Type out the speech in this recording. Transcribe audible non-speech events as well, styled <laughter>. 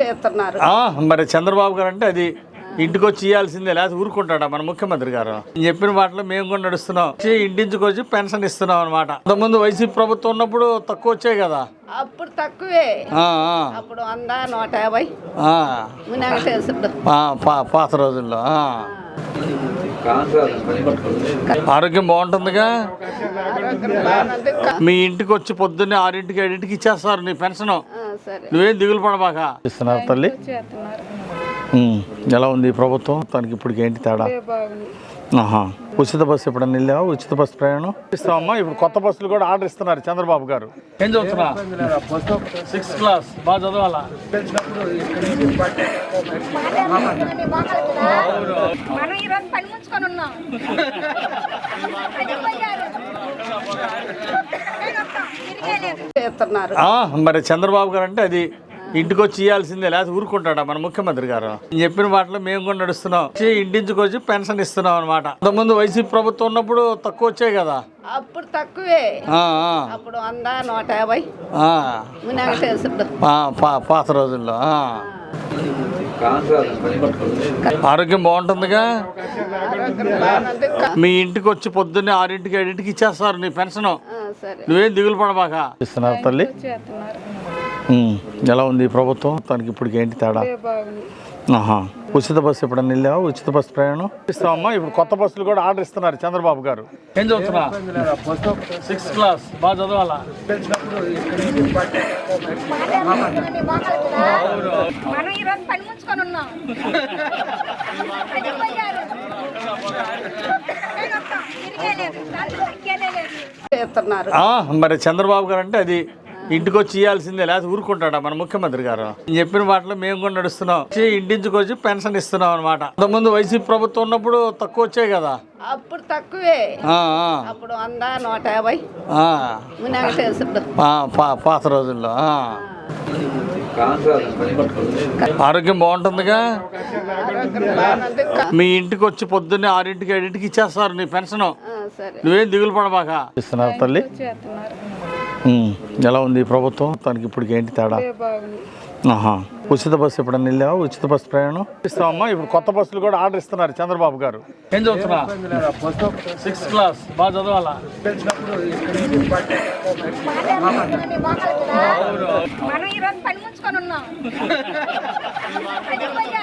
చేస్తున్నారు. మరి చంద్రబాబు గారు అంటే అది ఇంటికి వచ్చి ఇవ్వాల్సిందే లేకపోతే ఊరుకుంటాడా మన ముఖ్యమంత్రి గారు? నేను చెప్పిన మాటలు మేము కూడా నడుస్తున్నాం. వచ్చి ఇంటించుకు వచ్చి పెన్షన్ ఇస్తున్నాం అనమాట అంతకుముందు వైసీపీ ప్రభుత్వం ఉన్నప్పుడు తక్కువ వచ్చాయి కదా? అప్పుడు తక్కువే. అప్పుడు వంద నూట యాభై. పాత రోజుల్లో. ఆరోగ్యం బాగుంటుందిగా? మీ ఇంటికి వచ్చి పొద్దున్నే ఆరింటికి ఏడింటికి ఇచ్చేస్తారు నీ పెన్షన్. నువ్వేం దిగులు పడబాక? ఇస్తున్నారు తల్లి? ఎలా ఉంది ప్రభుత్వం? తనకి ఇప్పుడు ఏంటి తేడా? బాగుంది. ఆహా. ఉచిత బస్సు ఎప్పుడన్నా వెళ్ళావా? ఉచిత బస్సు ప్రయాణం? ఇస్తామమ్మా ఇప్పుడు కొత్త బస్సులు కూడా ఆర్డర్ ఇస్తున్నారు చంద్రబాబు గారు. ఏం చదువుతున్నా సిక్స్త్ క్లాస్ బాగా చదవాలా? మనం <laughs> చేస్తున్నారు. మరి చంద్రబాబు గారు అంటే అది ఇంటికి వచ్చి ఇవ్వాల్సిందే లేకపోతే ఊరుకుంటాడా మన ముఖ్యమంత్రి గారు? చెప్పిన మాటలు మేము కూడా నడుస్తున్నాం. వచ్చి ఇంటించుకు వచ్చి పెన్షన్ ఇస్తున్నాం అనమాట అంతకుముందు వైసీపీ ప్రభుత్వం ఉన్నప్పుడు తక్కువ వచ్చాయి కదా? అప్పుడు తక్కువే. అప్పుడు వంద నూట యాభై. పాత రోజుల్లో. ఆరోగ్యం బాగుంటుందిగా? మీ ఇంటికి వచ్చి పొద్దున్నే ఆరింటికి ఏడింటికి ఇచ్చేస్తారు నీ పెన్షన్. నువ్వేం దిగులు పడబాక? ఇస్తున్నారు తల్లి? ఎలా ఉంది ప్రభుత్వం? తనకి ఇప్పుడు ఏంటి తేడా? ఉచిత బస్సు ఎప్పుడన్నా వెళ్ళావా? ఉచిత బస్సు ప్రయాణం? ఇస్తామమ్మా ఇప్పుడు కొత్త బస్సులు కూడా ఆర్డర్ ఇస్తున్నారు చంద్రబాబు గారు. ఏం చదువుతున్నా? సిక్స్త్ క్లాస్ బాగా చదవాలా? మనం ఈరోజు పని ముంచుకొని ఉన్నాం. <laughs> చేస్తున్నారు. మరి చంద్రబాబు గారు అంటే అది ఇంటికి వచ్చి ఇవ్వాల్సిందే లేకపోతే ఊరుకుంటాడా మన ముఖ్యమంత్రి గారు? చెప్పిన మాటలు మేము కూడా నడుస్తున్నాం. వచ్చి ఇంటించుకు వచ్చి పెన్షన్ ఇస్తున్నాం అనమాట అంతకుముందు వైసీపీ ప్రభుత్వం ఉన్నప్పుడు తక్కువ వచ్చాయి కదా? అప్పుడు తక్కువే. అప్పుడు వంద నూట యాభై. పాత రోజుల్లో. ఆరోగ్యం బాగుంటుందిగా? మీ ఇంటికి వచ్చి పొద్దున్నే ఆరింటికి ఏడింటికి ఇచ్చేస్తారు నీ పెన్షన్. నువ్వేం దిగులు పడబాక? ఇస్తున్నారు తల్లి? ఎలా ఉంది ప్రభుత్వం? తనకి ఇప్పుడు ఏంటి తేడా? బాగుంది. ఆహా. ఉచిత బస్సు ఎప్పుడన్నా వెళ్ళావా? ఉచిత బస్సు ప్రయాణం? ఇస్తామమ్మా ఇప్పుడు కొత్త బస్సులు కూడా ఆర్డర్ ఇస్తున్నారు చంద్రబాబు గారు. ఏం చదువుతున్నా సిక్స్త్ క్లాస్ బాగా చదవాలా? మనం <laughs>